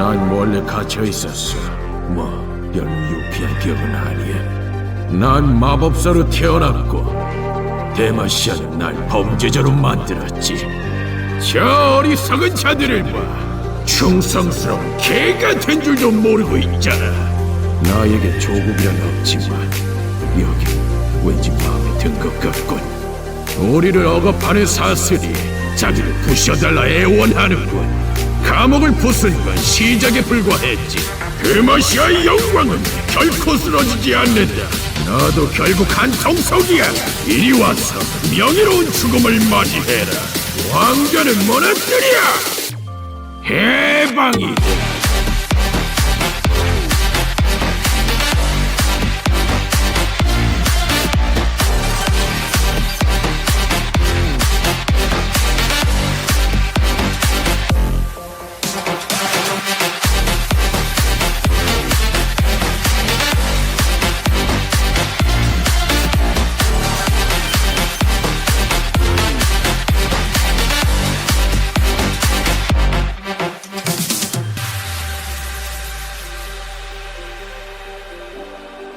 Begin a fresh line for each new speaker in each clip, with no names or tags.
원래 갇혀 있었어. 뭐 별로 유쾌한 기억은 아니야. 난 마법사로 태어났고 데마시아는 날 범죄자로 만들었지. 저 어리석은 자들을 봐. 충성스러운 개가 된 줄도 모르고 있잖아. 나에게 조국이란 없지만 여기 왠지 마음에 든 것 같군. 우리를 억압하는 사슬이 자기를 부셔달라 애원하는군. 감옥을 부순 건 시작에 불과했지. 드마시아의 영광은 결코 쓰러지지 않는다. 나도 결국 한 정석이야. 이리 와서 명예로운 죽음을 맞이해라. 왕좌는 무너뜨려! 해방이다.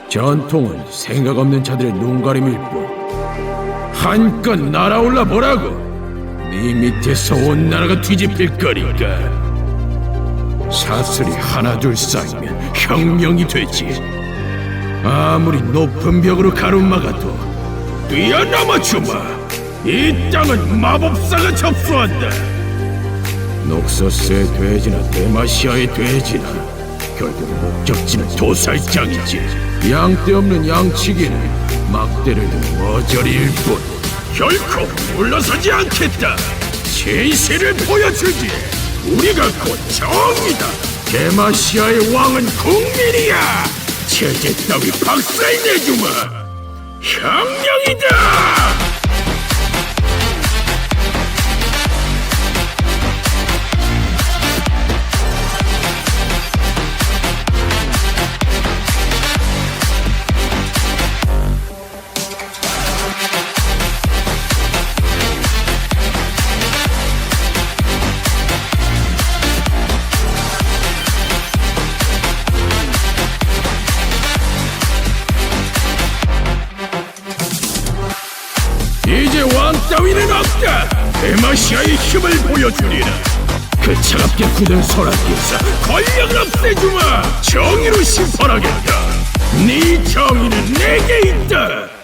전통은 생각 없는 자들의 눈가림일 뿐. 한껏 날아올라 보라고. 네 밑에서 온 나라가 뒤집힐 거니까. 사슬이 하나 둘 쌓이면 혁명이 되지. 아무리 높은 벽으로 가로막아도 뛰어넘어 주마. 이 땅은 마법사가 접수한다. 녹서스의 돼지나 데마시아의 돼지나 결국 목적지는 도살장이지. 양떼 없는 양치기는 막대를 든 머저리일 뿐 결코 물러서지 않겠다. 진실을 보여주지. 우리가 곧 정이다. 데마시아의 왕은 국민이야. 체제 따위 박살 내주마. 혁명이다 따위는 없다. 데마시아의 힘을 보여주리라. 그 차갑게 굳은 소라기에서 권력을 없애주마. 정의로 심판하겠다. 네 정의는 내게 있다.